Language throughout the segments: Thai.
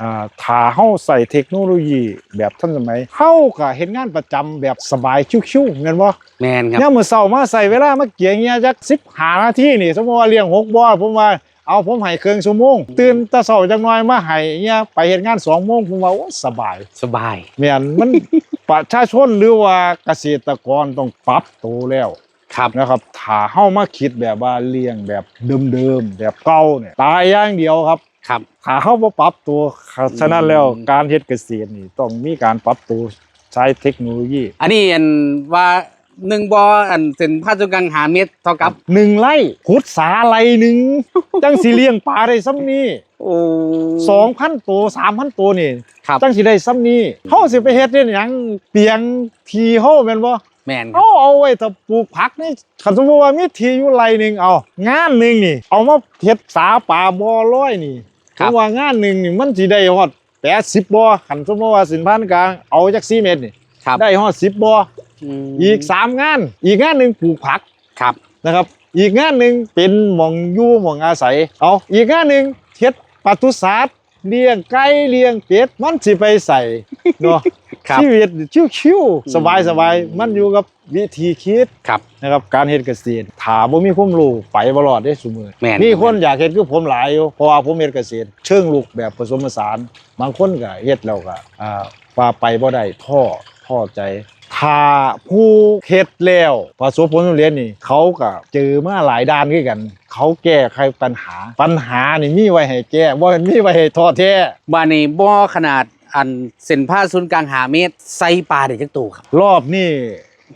อ่าถ้าเฮาใส่เทคโนโลยีแบบทันสมัยเฮาก็เฮ็ดงานประจำแบบสบายชิวๆแม่นบ่แมนครับ ยามมื้อเช้ามาใส่เวลามาเกี่ยงเงี้ยจัก15นาทีนี่ สมมุติว่าเลี้ยง6บ่อผมว่าเอาผมให้ครึ่งชั่วโมง ตื่นแต่เช้าจักหน่อยมาให้เงี้ยไปเฮ็ดงาน2โมงผมว่าโอ้สบาย สบาย แม่นมัน ประชาชนหรือว่าเกษตรกรต้องปรับตัวแล้วครับ นะครับถ้าเฮามาคิดแบบว่าเลี้ยงแบบเดิมๆแบบเก่าเนี่ยตายอย่างเดียวครับ ครับถ้าเฮาบ่ปรับตัวฉะนั้นแล้วอืมการเฮ็ดเกษตรนี่ต้องมีการปรับตัวใช้เทคโนโลยี อันนี้อันว่าหนึ่งบออันเส้นผ่าศูนย์กลางหาเมตรเท่ากับหนึ่งไร่ขุดสาไร่หนึ่งจังสิเลี้ยงปลาได้ซ้ำนี้โอ้2,000ตัว3,000ตัวนี่ครับจังสิได้ซ้ำนี้เฮาสิไปเฮ็ดเฮ็ดหยังเปียงทีเฮาแม่นบ่แมนครัเอาบเอาไว้ถ้าปลูกผักนี่คันสมมติว่ามีทีอยู่ไรหนึ่งเอางานหนึ่งนี่ เอามาเฮ็ดสาป่าบ่อร้อยนี่ ครัผบมว่างานหนึ่งนี่มันสิได้ฮอด80บ่อคันสมมติว่าสินพันกลางเอาจัก4เม็ดนี่ครับได้ฮอด10บ่อมอีก3งาน อีกงานหนึ่งปลูกผักครับ นะครับ อีกงานหนึ่งเป็นหม่องอยู่หม่องอาศัยเอาอีกงานหนึ่งเฮ็ดปศุสัตว์เลี้ยงไก่เลี้ยงเป็ดมันสิไปใส่เนาะครับชีวิตชิวอืมๆสบายๆ มันอยู่กับ วิธีคิดครับ นะครับการเฮ็ดเกษตรถ้าบ่มีความรู้ไปบ่รอดได้ซุมื้อแม่น มีคนอยากเฮ็ดคือผมหลายอยู่เพราะว่าผมเฮ็ดเกษตร เชิงลุกแบบผสมผสานบางคนก็เฮ็ดแล้วก็อ่าว่าไปบ่ได้ท้อท้อใจถ้าผู้เฮ็ดแล้วประสบผลสำเร็จนี่ เขาก็เจอมาหลายด้านคือกัน เขาแก้ไขปัญหา ปัญหานี่มีไว้ให้แก้บ่แม่นมีไว้ให้ท้อแท้บ้านนี้บอขนาดอันเส้นผ่าศูนย์กลางหาเมตรใส่ปลาได้จักตัวครับ รอบนี้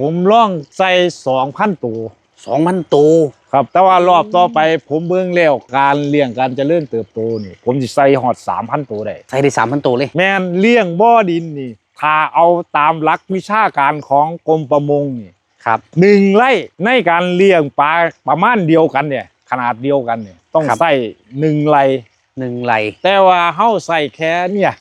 ผมลองใส่2,000ตัวสองพันตัวครับ แต่ว่ารอบต่อไปผมเบิ่งแล้วการเลี้ยงการเจริญเติบโตนี่ ผมสิใส่ฮอด3,000ตัวได้ใส่ได้สามพันตัวเลย แม่นเลี้ยงบ่อดินนี่ถ้าเอาตามหลักวิชาการของกรมประมงนี่ครับหนึ่งไร่ในการเลี้ยงปลาประมาณเดียวกันเนี่ย ขนาดเดียวกันเนี่ยต้องครับใส่หนึ่งไร่ หนึ่งไหลแต่ว่าเฮาใส่แค่เนี่ย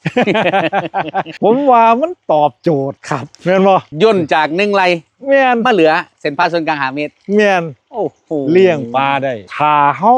ผมว่ามันตอบโจทย์ครับแม่นบ่ย่นจากหนึ่งไหลแม่นมาเหลือเส้นผ่าศูนย์กลางหาเมตรแม่นโอ้โหเลี้ยงปลาได้ถ้าเฮา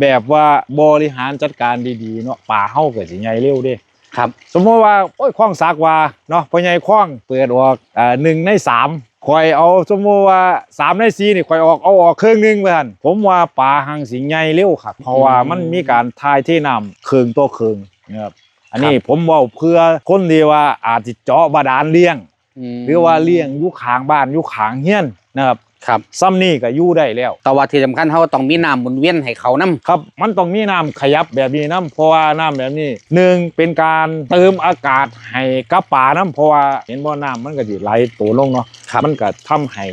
แบบว่าบริหารจัดการดีๆเนาะปลาเฮาก็สิใหญ่เร็วเด้ครับ สมมติว่าโอ้ยคล้องสักว่าเนาะพ่อใหญ่คล้องเปิดออกอ่าหนึ่งในสาม คอยเอาสมมติว่าสามในสี่นี่คอยออกเอาออกครึ่งหนึงเพื่อนผมว่าปลาหังสิงใหญ่เร็วครับเพราะว่ามันมีการทายที่น้ำครึ่งตัวครึ่งนะครับอันนี้ผมเว่าเพื่อคนที่ว่าอาจจะเจาะบาดาลเลี้ยงมหรือว่าเลี้ยงอยุคางบ้านอยุคางเฮียนนะครับ ครับซ้ำนี่ก็อยู่ได้แล้ว แต่ว่าที่สำคัญเขาต้องมีน้ำหมุนเวียนให้เขานํครับ มันต้องมีน้ำขยับแบบนี้น้ำเพราะว่าน้ำแบบนี้หนึ่งเป็นการเติมอากาศให้กับป่าน้ำเพราะว่าเห็นบ่อน้ำมันก็จะไหลตัวลงเนาะครับมันก็ทำให้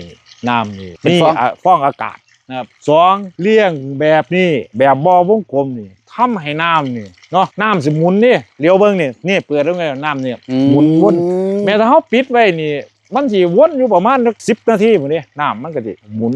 น้ำนี่เป็นมีฟองอะฟองอากาศนะครับสองเลี้ยงแบบนี้แบบบ่อวงกลมนี่ทำให้น้ำนี่เนาะน้ำสิหมุนนี่เลี้ยวเบิ่งนี่นี่เปิดแล้วไงน้ำเนี่ยหมุนวนแม้ถ้าเฮาปิดไว้นี่ มันสิวนอยู่ประมาณสัก10นาทีพุ่นนี่น้ำมันก็สิหมุน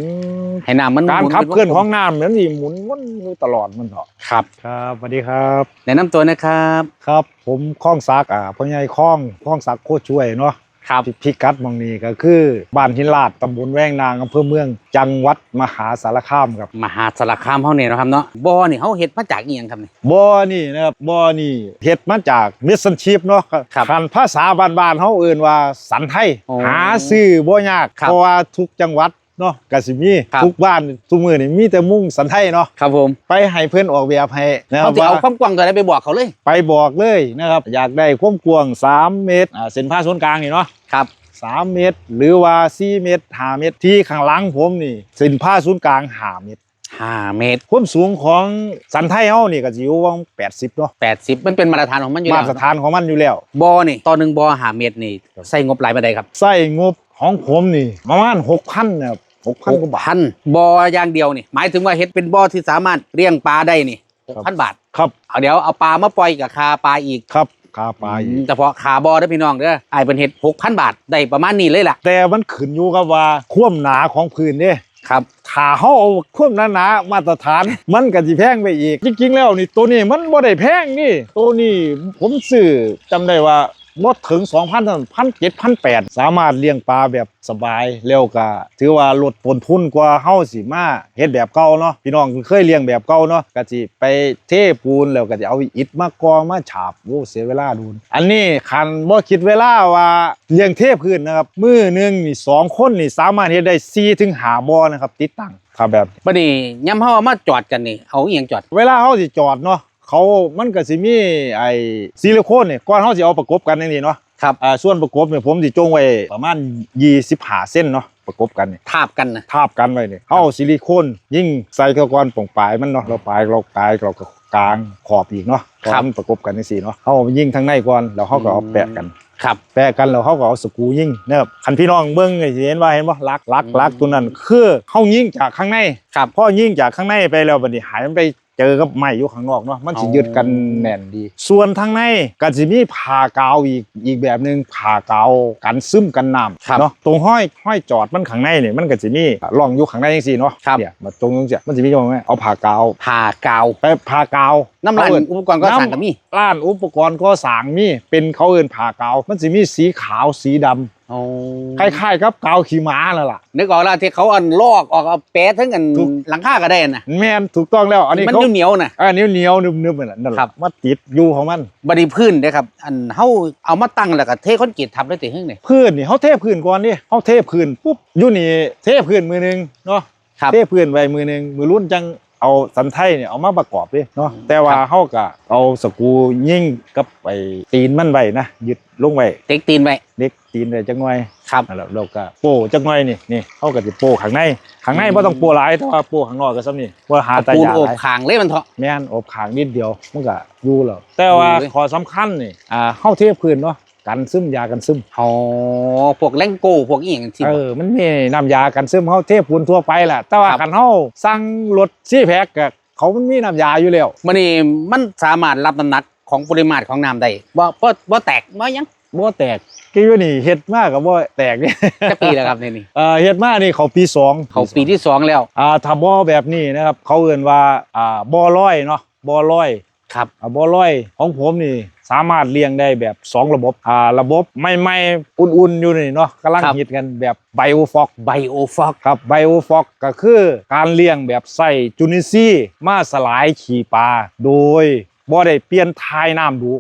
ให้น้ำมันการหมุขับเคลื่อนป็วของน้ำมันสิหมุนวนอยู่ตลอดมันเถอะครับครับสวัสดีครับแนะนำตัวนะครับ ครับ ผมคล้องซักอ่าพ่อใหญ่คล้องคล้องซักโคตรช่วยเนาะ ครับพิกัดหมองนี้ก็คือบ้านหินลาดตำบลแวงนางอำเภอเมือง จังหวัดมหาสารคามครับมหาสารคามเขาเนี่ยนาะครับเนาะบ่อนี่เขาเฮ็ดมาจากอีหยังครับนี่บ่อนี่นะครับบ่อนี่เฮ็ดมาจากมิสซันชีพเนาะครับคันภาษาบ้านๆเฮาเอิ้นว่าสันไทยโอ้หาซื้อบ่ยากครับเพราะว่าทุกจังหวัด เนาะก็สิมีครับ ทุกบ้านทุกมื้อนี่มีแต่มุ่งสันไทยเนาะครับผมไปให้เพิ่นออกแบบให้นะครัเขาบจะเอาว่าความกว้างตัวไหนไปบอกเขาเลยไปบอกเลยนะครับ อยากได้ความกว้าง 3 เมตรอ่าเส้นผ่าศูนย์กลางนี่เนาะ ครับ3เมตร หรือว่า4เมตร5เมตรที่ข้างหลังผมนี่เส้นผ่าศูนย์กลาง5เมตร5 เมตร ความสูงของสันไทยเฮานี่ก็สิอยู่ประมาณ80เนาะ80 มันเป็นมาตรฐานของมันอยู่มาแล้วตรฐานของมันอยู่แล้วบ่อนี่ต่อหนึ่งบ่อหาเมตรนี่ใส่งบหลายปานใดครับ ใส่งบ ของผมนี่ประมาณ6,000นะครับ6,000กว่าบาทพันบ่ออย่างเดียวนี่ หมายถึงว่าเฮ็ดเป็นบ่อที่สามารถเลี้ยงปลาได้นี่ครับ6,000บาทครับเอาเดี๋ยวเอาปลามาปล่อยกับคาปลาอีกครับคาปลาอีอืกมเฉพาะขาบ่อเด้อพี่น้องเด้ออ้ายเป็นเฮ็ด6,000บาทได้ประมาณนี้เลยล่ะ แต่มันขึ้นอยู่กับว่าความหนาของพื้นเด้ครับถ้าเฮาเอาความหนาๆมาตรฐาน มันก็สิแพงไปอีก จริงๆ แล้วนี่ตัวนี้มันบ่ได้แพงนี่ ตัวนี้ผมซื้อจำได้ว่า ลดถึง 2,000ถึง1,700 1,800สามารถเลี้ยงปลาแบบสบายเร็วก็ถือว่าลดต้นทุนกว่าเฮาสิมาเฮ็ดแบบเก่าเนาะพี่น้องเคยเลี้ยงแบบเก่าเนาะก็สิไปเทปูนแล้วก็จะเอาอิฐมากองมาฉาบโอ้เสียเวลาดูนอันนี้คันบ่คิดเวลาว่าเลี้ยงเทพื้นนะครับมื้อหนึงนี่สองคนนี่สามารถเฮ็ดได้4ถึง5บ่อนะครับติดตั้งครับแบบบัดนี้ย่ำเฮาเอามาจอดกันนี่เอาอีหยังจอด เวลาเขาสิจอดเนาะ เขามันก็สิมีไอ้ซิลิโคนเนี่ยก่อนเขาสิเอาประกบกันอย่างนี้เนาะครับอ่าส่วนประกบเนี่ยผมสิจงไว้ประมาณ25เส้นเนาะประกบกันเนี่ยทาบกันนะทาบกันไว้เนี่ยเขาเอาซิลิโคนยิ่งใส่เข้าก่อนป่งปลายมันเนาะเราปลายเราปลายเราก็กลางขอบอีกเนาะก่อนมันประกบกันจังซี่เนาะเขาเอายิงทางในก่อนแล้วเขาก็เอาแปะกันครับแปะกันแล้วเขาก็เอาสกรูยิงนะครับคันพี่น้องเบิ่งก็สิเห็นว่าเห็นบ่ลักลักลักตัวนั้นคือเขายิงจากข้างในครับพอยิงจากข้างในไปแล้วบัดนี้หายมันไป เจอกับไม้อยู่ข้างนอกเนาะมันสิอ๋อยึดกันแน่นดี ส่วนทางในก็สิมีผ่ากาวอีกอีกแบบหนึงผ่ากาวกันซึมกันน้ำเนาะตรงห้อยห้อยจอดมันข้างในเนี่ยมันก็สิมีร่องอยู่ข้างในจังซี่เนาะเนี่ยมาตรงจังซี่มันสิมีจังไงเอาผ่ากาวผ่ากาวไปผ่ากาว น้ำลายเอิ้อุปกรณ์ก็สั่งกับมีร้านอุปกรณ์ก็สร้างมีเป็นเขาเอิ้นผ่ากาว มันสิมีสีขาวสีดำโอ้คล้ายๆกับกาวขี้ม้านั่นล่ะนึกออกแล้วที่เขาอันลอกออกเอาแปะทั้งอันถูกหลังคาก็ได้น่ะแม่นถูกต้องแล้วอันนี้มันเขาเหนียวๆน่ะอ่าเหนียวเหนียวๆนึบๆนั่นแหละนั่นแหครัละบมาติดอยู่ของมันบัดนี้พื้นเด้อครับ อันเฮาเอามาตั้งแล้วก็เทคอนกรีตทับได้ติหึงนี่พื้นนี่เขาเทพื้นก่อนดิเขาเทพื้นปุ๊บอยู่นี่เทพื้นมือหนึงเนาะครับเทพื้นไว้มือหนึงมือรุ่นจัง เอาสันไทเนี่ยเอามาประกอบดิเนาะอืมแต่ว่าครับเขาก็เอาสกรูยิงกับไปตีนมันไว้นะยึดลงไว้เต็กตีนไว้เล็กตีนไว้จังหน่อยครับนั่นแหละเราก็โป้จังหน่อยนี่นี่เขาก็สิโป้ข้างในข้างในบ่ต้องโป้หลายแต่ว่าโป้ข้างนอกก็ซ้ำนี่ว่าหาเอาตาปูนยาโอบหลายคางเลยมันเถาะแม่นอบขางนิดเดียวมันก็อยู่แล้วแต่ว่าอยู่เลยขอสำคัญนี่อ่าเฮาเทพื้นเนาะ กันซึมยากันซึมอ๋อพวกแลงโก้พวกอีหยังที่ เออมันมีน้ำยากันซึมเฮาเทพื้นทั่วไปแหละแต่ว่าครับ คันเฮาสั่งรถซีแพ็กก็เขามันมีน้ำยาอยู่แล้ว มันนี่มันสามารถรับน้ำหนักของปริมาตรของน้ำได้บ่บ่บ่แตกบ่หยังบ่แตกกี่อยู่นี่เฮ็ดมากก็บ่แตกนี่จะปีแล้วครับนี่นี่ เอ่อเฮ็ดมานี่เขาปีสองเขาปีที่สองแล้วอ่าถ้าบ่แบบนี้นะครับ เขาเอิ้นว่าอ่าบ่อลอยเนาะบ่อลอยครับอ่าบ่อลอยของผมนี่ สามารถเลี้ยงได้แบบ 2 ระบบอ่าระบบใหม่ๆอุ่นๆ อยู่นี่เนาะกำลังครับฮิตกันแบบไบโอฟอกไบโอฟอกครับไบโอฟอกก็คือการเลี้ยงแบบใส่จุลินทรีย์มาสลายขี่ปลาโดยบ่ได้เปลี่ยนทายน้ำดู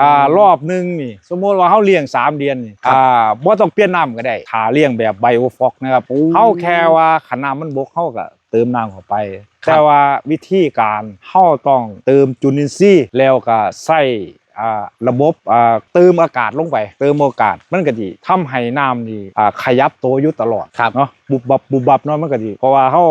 อ่ารอบหนึงนี่ สมมติว่าเฮาเลี้ยง 3 เดือนนี่ครับอ่าบ่ต้องเปลี่ยนน้ำก็ได้ถ้าเลี้ยงแบบไบโอฟอกนะครับโอ้เฮาแค่ว่าขนาดมันบกเฮาก็เติมน้ำเข้าไปครับแต่ว่าวิธีการเฮาต้องเติมจุลินทรีย์แล้วก็ใส่อ่า ระบบอ่าเติมอากาศลงไป เติมอากาศมันก็สิทำให้น้ำนี่อ่าขยับตัวอยู่ตลอดครับเนาะบุบบับบุบบับเนาะมันก็ดีเพราะว่าเขา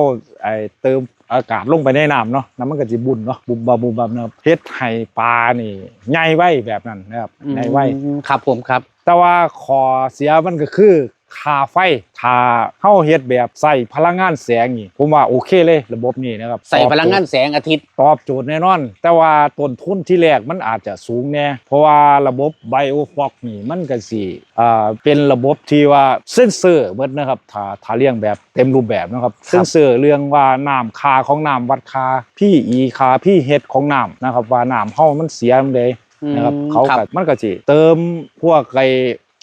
ไอเติมอากาศลงไปในน้ำเนาะน้ำมันก็จะบุญเนาะบุบบับบุบบับนะครับเฮ็ดให้ปลานี่ใหญ่ไว้แบบนั้นนะครับใหญ่ไว้อืมครับผมครับ แต่ว่าขอเสียมันก็คือ ค่าไฟถ้าเฮาเฮ็ดแบบใส่พลังงานแสงนี่ผมว่าโอเคเลยระบบนี้นะครับใส่พลังงานแสงอาทิตย์ตอบโจทย์แน่นอน แต่ว่าต้นทุนที่แรกมันอาจจะสูงแน่เพราะว่าระบบไบโอฟอกนี่มันก็สิอ่าเป็นระบบที่ว่าเซ็นเซอร์เบิดนะครับถ้าถ้าเลี้ยงแบบเต็มรูปแบบนะครับเซ็นเซอร์เรื่องว่าน้ำค่าของน้ำวัดค่าพี่อีค่าพี่เฮ็ดของน้ำนะครับว่าน้ำเฮามันเสียมันใดนะครับอืมเขาครัก็บมันก็สิเติมพวกไอ้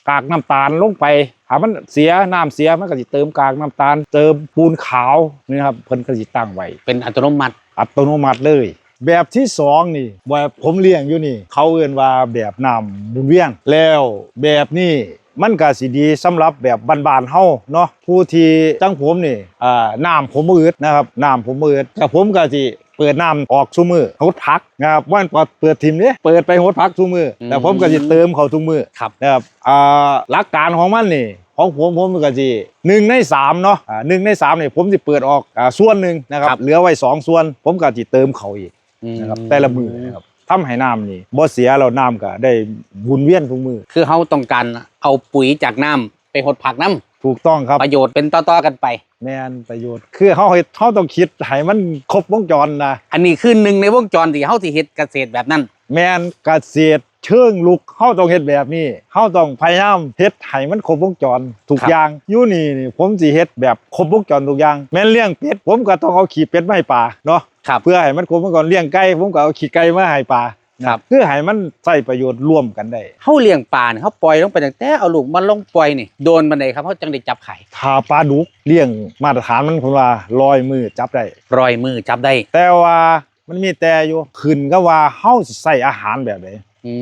กากน้ำตาลลงไป ถ้ามันเสียน้ำเสียมันก็สิเติมกากน้ำตาล เติมปูนขาวนี่นะครับเพิ่นก็สิตั้งไว้เป็นอัตโนมัติ อัตโนมัติเลย แบบที่สองนี่แบบผมเลี้ยงอยู่นี่ เขาเอื่นว่าแบบน้ำบุญเวียนแล้วแบบนี้มันก็สิดีสำหรับแบบบ้านๆเฮาเนาะผู้ที่จังผมนี่อ่าน้ำผมมืดนะครับน้ำผมมืดแต่ผมก็สิ เปิดน้ำออกซุมือหดพักนะครับว่านเปิดทิมเนี่ยเปิดไปหดพักซุมืออืมแต่ผมก็สิเติมเข้าทุกมือครับนะครับอ่าหลักการของมันนี่ของผมผมก็สิหนึ่งในสามเนาะอ่าหนึ่งในสามนี่ผมสิเปิดออกอ่าส่วนหนึ่งนะครับครับเหลือไว้สองส่วน ผมก็สิเติมเขาอีกนะครับแต่ละมือนะครับทำให้น้ำนี่บ่เสียแล้วน้ำก็ได้วนเวียนทุกมือ คือเขาต้องการเอาปุ๋ยจากน้ำไปหดผักน้ถูกต้องครับำประโยชน์เป็นต่อๆกันไป แม่นประโยชน์คือเฮาเฮ็ดเฮาต้องคิดให้มันครบวงจรนะอันนี้คือหนึ่งในวงจรที่เขาที่เฮ็ดเกษตรแบบนั้น แม่นเกษตรเชิงลุกเฮาต้องเฮ็ดแบบนี้เฮาต้องพยายามเฮ็ดให้มันครบวงจรทุกครับ อย่างอยู่นี่นี่ผมสิเฮ็ดแบบครบวงจรทุกอย่าง แม่นเลี้ยงเป็ดผมก็ต้องเอาขี้เป็ดมาให้ปลาเนาะครับ เพื่อให้มันครบวงจรเลี้ยงไก่ผมก็เอาขี้ไก่มาให้ปลา ครับคือให้มันใช้ประโยชน์ร่วมกันได้เขาเลี้ยงปลาเนี่ยเขาปล่อยลงไปตั้งแต่เอาลูกมาลงปล่อยนี่โดนบันไดครับเขาจังได้จับไข่ถ้าปลาดุกเลี้ยงมาตรฐานมันคนว่าลอยมือจับได้รอยมือจับได้ แต่ว่ามันมีแต่อยู่ขึ้นก็ว่าเฮาสิใส่อาหารแบบใดอื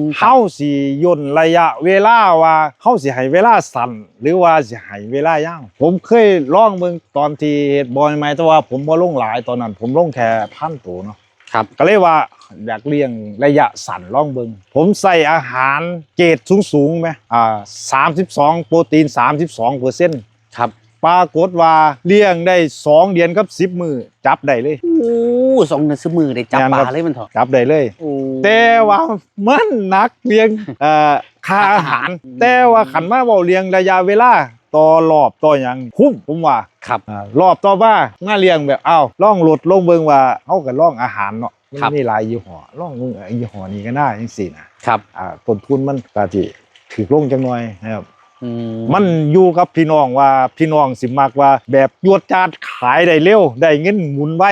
มเฮาสิย่นระยะเวลาว่าเฮาสิให้เวลาสั้นหรือว่าสิให้เวลายาวผมเคยลองเบิ่งตอนที่เฮ็ดบอยไหมแต่ว่าผมบ่ลงหลายตอนนั้น ผมลงแค่พันตัวเนาะ ครับก็เลยว่าอยากเลี้ยงระยะสั้นลองเบิ่งผมใส่อาหารเกรดสูงๆไหมอ่า32โปรตีน32เปอร์เซ็นต์ครับปรากฏว่าเลี้ยงได้2เดือนกับ10มือจับได้เลยโอ้สองเดือนซื้อมือได้จับแม่นปครัลาบเลยมันเถอะจับได้เลยโอ้แต่ว่ามันหนักเลี้ยงเอ่อค่าอาหาร แต่ว่าขันมาเว้าเลี้ยงระยะเวลา ต่อรอบต่อหยังคุ้มผมว่าครับ อ่ารอบต่อมามาเลี้ยงแบบอ้าวล่องรถลงเบิ่งว่าเฮาก็ล่องอาหารเนาะมันครับ มีหลายยี่ห้อล่องเบิ่งเอ้ยยี่ห้อนี้ก็น่าจังซี่นะครับอ่าต้นทุนมันก็สิถูกลงจังหน่อยนะครับ อืมมันอยู่กับพี่น้องว่าพี่น้องสิมักว่าแบบยวดจาดขายได้เร็วได้เงินหมุนไว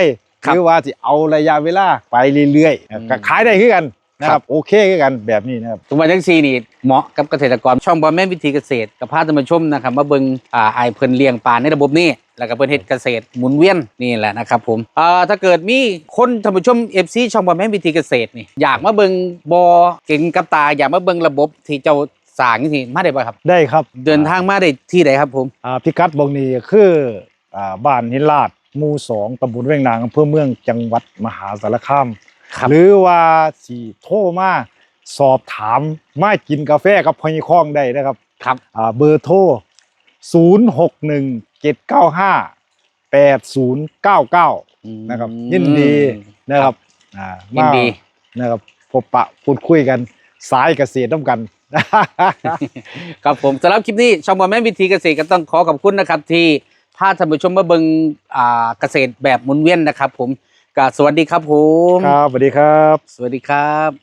หรือว่าสิเอาระยะเวลาไปเรื่อยๆก็ขายได้คือกัน นะครับโอเคคือกันแบบนี้นะครับทุกวันจังซีนี่เหมาะกับเกษตรกรช่องบอลแม่นวิธีเกษตรกับพาท่านผู้ชมนะครับมาเบิ่งอ่าไอายเพิ่นเลี้ยงปลาในระบบนี้แล้วก็เพิ่นเฮ็ดเกษตรหมุนเวียนนี่แหละนะครับผมอ่าถ้าเกิดมีคนท่านผู้ชม FC ช่องบอลแม่นวิธีเกษตรนี่อยากมาเบิ่งบอเก่งกับตาอยากมาเบิ่งระบบที่เจ้าสร้างนี่มาได้บ่ครับ ได้ครับเดินทางมาได้ที่ใดครับผมอ่าพิกัดบองนี้คืออ่าบ้านหินลาดหมู่สองตำบลเวียงนางอำเภอเมืองจังหวัดมหาสารคามครับ หรือว่าสิโทรมาสอบถามมากินกาแฟกับพญคองได้นะครับครับอ่าเบอร์โทร 0617958099 นะครับ ยินดีนะครับอ่ายินดีมานะครับพบปะพูดคุยกันสายเกษตรน้ำกัน ครับผมสำหรับคลิปนี้ช่องบอลแม่นวิธีเกษตรก็ต้องขอขอบคุณนะครับ ที่พาท่านผู้ชมมาเบิ่งอ่าเกษตรแบบหมุนเวียนนะครับ ผม ก็สวัสดีครับผมครับสวัสดีครับ สวัสดีครับ